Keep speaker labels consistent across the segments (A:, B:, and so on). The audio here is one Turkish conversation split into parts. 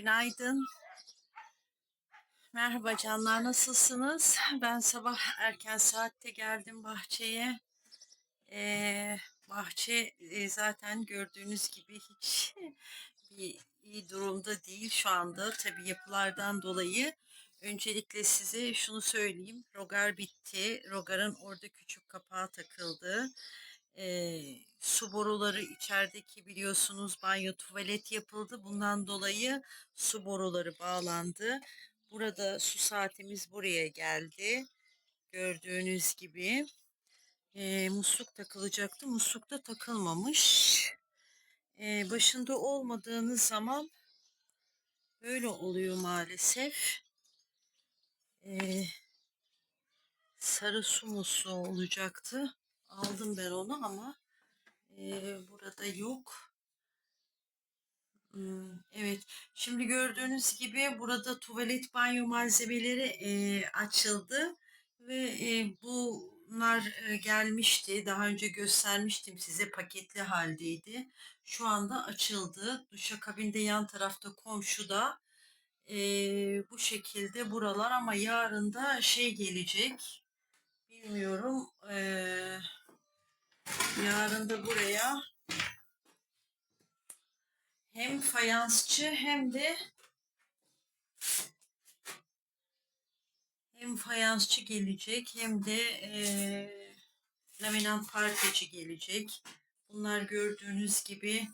A: Günaydın. Merhaba canlar nasılsınız? Ben sabah erken saatte geldim bahçeye. Ee, bahçe e, zaten gördüğünüz gibi hiç bir iyi durumda değil şu anda. Tabii yapılardan dolayı. Öncelikle size şunu söyleyeyim. Rogar bitti. Rogar'ın orada küçük kapağı takıldı. Ee, su boruları içerideki biliyorsunuz banyo tuvalet yapıldı. Bundan dolayı su boruları bağlandı. Burada su saatimiz buraya geldi. Gördüğünüz gibi. Ee, musluk takılacaktı. Musluk da takılmamış. Ee, başında olmadığınız zaman böyle oluyor maalesef. Ee, sarı su musluğu olacaktı. Aldım ben onu ama e, burada yok. Evet. Şimdi gördüğünüz gibi burada tuvalet banyo malzemeleri e, açıldı ve e, bunlar e, gelmişti. Daha önce göstermiştim size paketli haldeydi. Şu anda açıldı. Duşakabinde yan tarafta komşuda e, bu şekilde buralar ama yarın da şey gelecek. Bilmiyorum. E, yarın da buraya hem fayansçı hem de hem fayansçı gelecek hem de e, laminat parkeci gelecek. Bunlar gördüğünüz gibi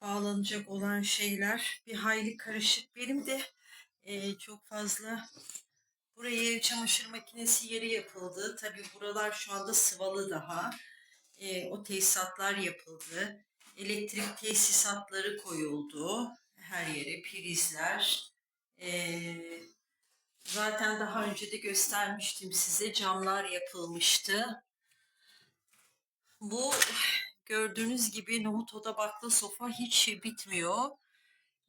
A: bağlanacak olan şeyler. Bir hayli karışık. Benim de e, çok fazla buraya çamaşır makinesi yeri yapıldı. Tabi buralar şu anda sıvalı daha. E, o tesisatlar yapıldı elektrik tesisatları koyuldu. Her yere prizler. Ee, zaten daha önce de göstermiştim size camlar yapılmıştı. Bu gördüğünüz gibi nohut oda sofa hiç bitmiyor.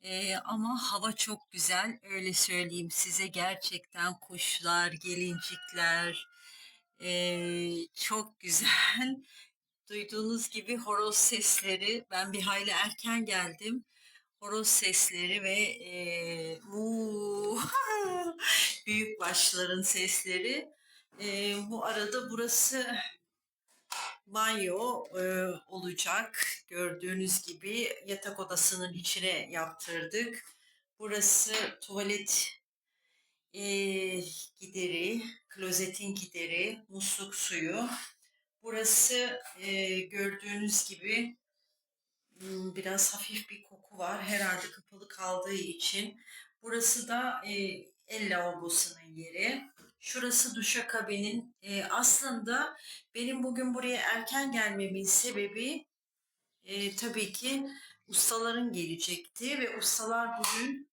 A: Ee, ama hava çok güzel öyle söyleyeyim size gerçekten kuşlar, gelincikler ee, çok güzel. Duyduğunuz gibi horoz sesleri. Ben bir hayli erken geldim. Horoz sesleri ve e, mu büyük başların sesleri. E, bu arada burası banyo e, olacak. Gördüğünüz gibi yatak odasının içine yaptırdık. Burası tuvalet e, gideri, klozetin gideri, musluk suyu. Burası e, gördüğünüz gibi hmm, biraz hafif bir koku var. Herhalde kapalı kaldığı için. Burası da e, el lavabosunun yeri. Şurası duşakabinin. E, aslında benim bugün buraya erken gelmemin sebebi e, tabii ki ustaların gelecekti ve ustalar bugün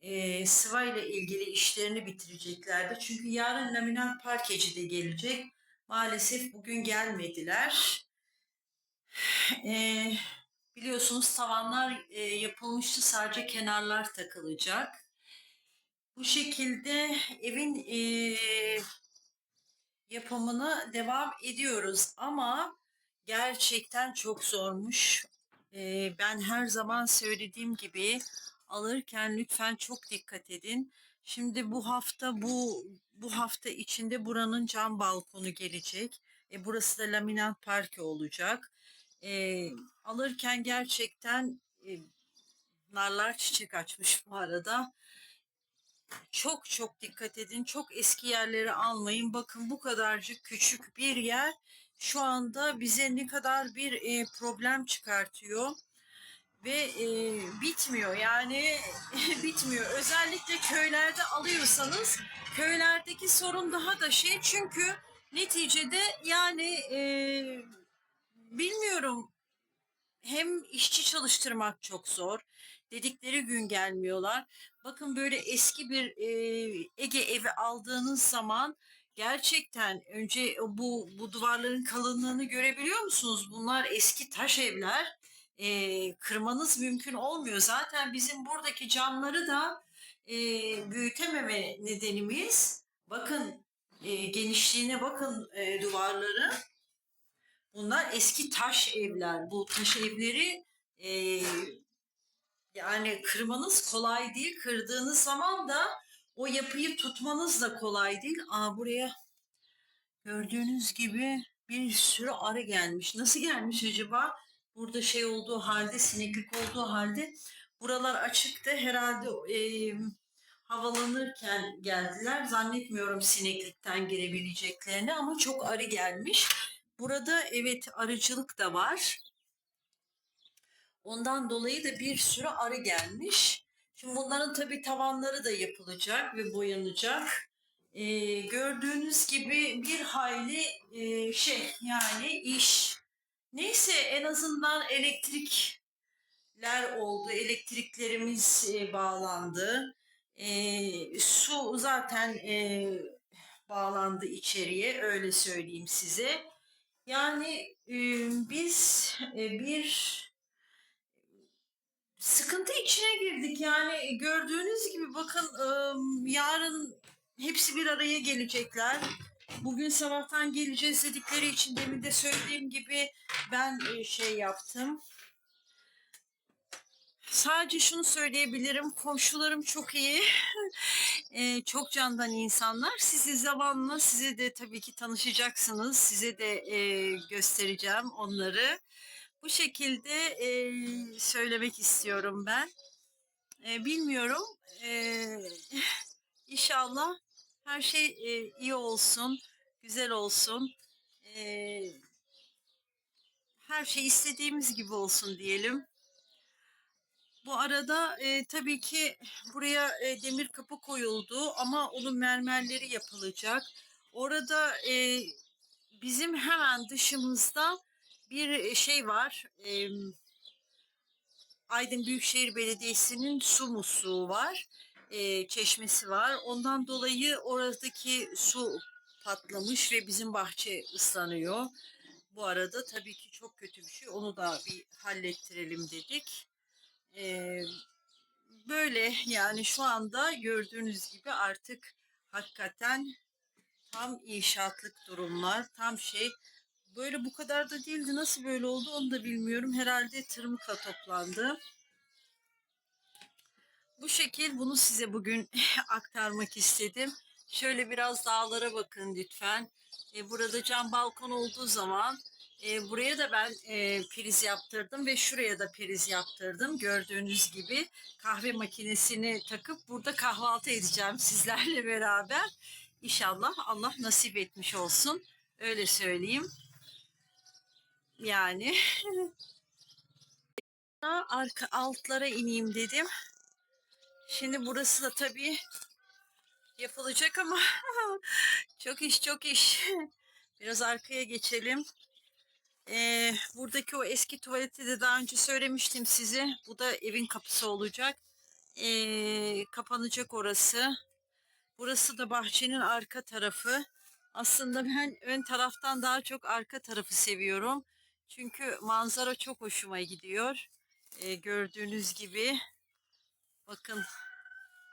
A: e, sıva ile ilgili işlerini bitireceklerdi. Çünkü yarın laminat parkeci de gelecek. Maalesef bugün gelmediler. Ee, biliyorsunuz tavanlar e, yapılmıştı sadece kenarlar takılacak. Bu şekilde evin e, yapımına devam ediyoruz ama gerçekten çok zormuş. E, ben her zaman söylediğim gibi alırken lütfen çok dikkat edin. Şimdi bu hafta bu bu hafta içinde buranın cam balkonu gelecek. E, burası da laminat parke olacak. E, alırken gerçekten e, narlar çiçek açmış bu arada. Çok çok dikkat edin. Çok eski yerleri almayın. Bakın bu kadarcık küçük bir yer şu anda bize ne kadar bir e, problem çıkartıyor ve e, bitmiyor yani bitmiyor. Özellikle köylerde alıyorsanız köylerdeki sorun daha da şey çünkü neticede yani e, bilmiyorum hem işçi çalıştırmak çok zor. Dedikleri gün gelmiyorlar. Bakın böyle eski bir e, Ege evi aldığınız zaman gerçekten önce bu bu duvarların kalınlığını görebiliyor musunuz? Bunlar eski taş evler e, kırmanız mümkün olmuyor. Zaten bizim buradaki camları da e, büyütememe nedenimiz bakın e, genişliğine bakın e, duvarları. Bunlar eski taş evler. Bu taş evleri e, Yani kırmanız kolay değil. Kırdığınız zaman da o yapıyı tutmanız da kolay değil. Aa buraya gördüğünüz gibi bir sürü arı gelmiş. Nasıl gelmiş acaba? Burada şey olduğu halde, sineklik olduğu halde buralar açıktı. Herhalde e, havalanırken geldiler. Zannetmiyorum sineklikten girebileceklerini ama çok arı gelmiş. Burada evet arıcılık da var. Ondan dolayı da bir sürü arı gelmiş. Şimdi bunların tabii tavanları da yapılacak ve boyanacak. Ee, gördüğünüz gibi bir hayli e, şey yani iş. Neyse en azından elektrikler oldu. Elektriklerimiz e, bağlandı. E, su zaten e, bağlandı içeriye öyle söyleyeyim size. Yani e, biz e, bir sıkıntı içine girdik yani gördüğünüz gibi bakın ıı, yarın hepsi bir araya gelecekler. Bugün sabahtan geleceğiz dedikleri için demin de söylediğim gibi ben e, şey yaptım. Sadece şunu söyleyebilirim. Komşularım çok iyi. E, çok candan insanlar. Sizi zamanla size de tabii ki tanışacaksınız. Size de e, göstereceğim onları. Bu şekilde e, söylemek istiyorum ben. E, bilmiyorum. E, inşallah her şey e, iyi olsun, güzel olsun. E, her şey istediğimiz gibi olsun diyelim. Bu arada e, tabii ki buraya e, demir kapı koyuldu ama onun mermerleri yapılacak. Orada e, bizim hemen dışımızda bir şey var. E, Aydın Büyükşehir Belediyesi'nin su musluğu var. E, çeşmesi var. Ondan dolayı oradaki su patlamış ve bizim bahçe ıslanıyor. Bu arada tabii ki çok kötü bir şey. Onu da bir hallettirelim dedik. E, böyle yani şu anda gördüğünüz gibi artık hakikaten tam inşaatlık durumlar. Tam şey Böyle bu kadar da değildi. Nasıl böyle oldu onu da bilmiyorum. Herhalde tırmıkla toplandı. Bu şekil bunu size bugün aktarmak istedim. Şöyle biraz dağlara bakın lütfen. E, burada cam balkon olduğu zaman e, buraya da ben e, priz yaptırdım ve şuraya da priz yaptırdım. Gördüğünüz gibi kahve makinesini takıp burada kahvaltı edeceğim sizlerle beraber. İnşallah Allah nasip etmiş olsun. Öyle söyleyeyim. Yani arka altlara ineyim dedim. Şimdi burası da tabii yapılacak ama çok iş çok iş. Biraz arkaya geçelim. Ee, buradaki o eski tuvaleti de daha önce söylemiştim size. Bu da evin kapısı olacak. Ee, kapanacak orası. Burası da bahçenin arka tarafı. Aslında ben ön taraftan daha çok arka tarafı seviyorum. Çünkü manzara çok hoşuma gidiyor. Ee, gördüğünüz gibi bakın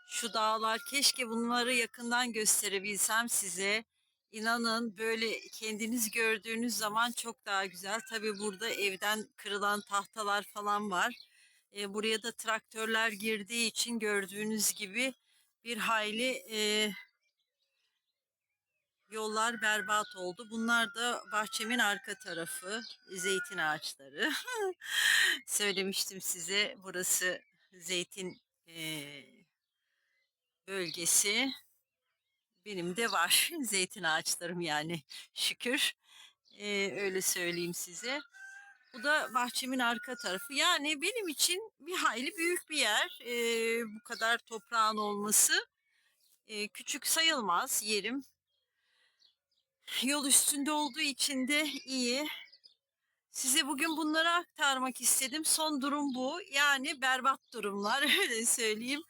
A: şu dağlar keşke bunları yakından gösterebilsem size. İnanın böyle kendiniz gördüğünüz zaman çok daha güzel. Tabi burada evden kırılan tahtalar falan var. Ee, buraya da traktörler girdiği için gördüğünüz gibi bir hayli e, Yollar berbat oldu. Bunlar da bahçemin arka tarafı. Zeytin ağaçları. Söylemiştim size burası zeytin e, bölgesi. Benim de var zeytin ağaçlarım yani şükür. E, öyle söyleyeyim size. Bu da bahçemin arka tarafı. Yani benim için bir hayli büyük bir yer. E, bu kadar toprağın olması. Küçük sayılmaz yerim. Yol üstünde olduğu için de iyi. Size bugün bunları aktarmak istedim. Son durum bu. Yani berbat durumlar öyle söyleyeyim.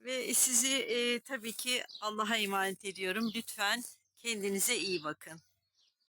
A: Ve sizi e, tabii ki Allah'a emanet ediyorum. Lütfen kendinize iyi bakın.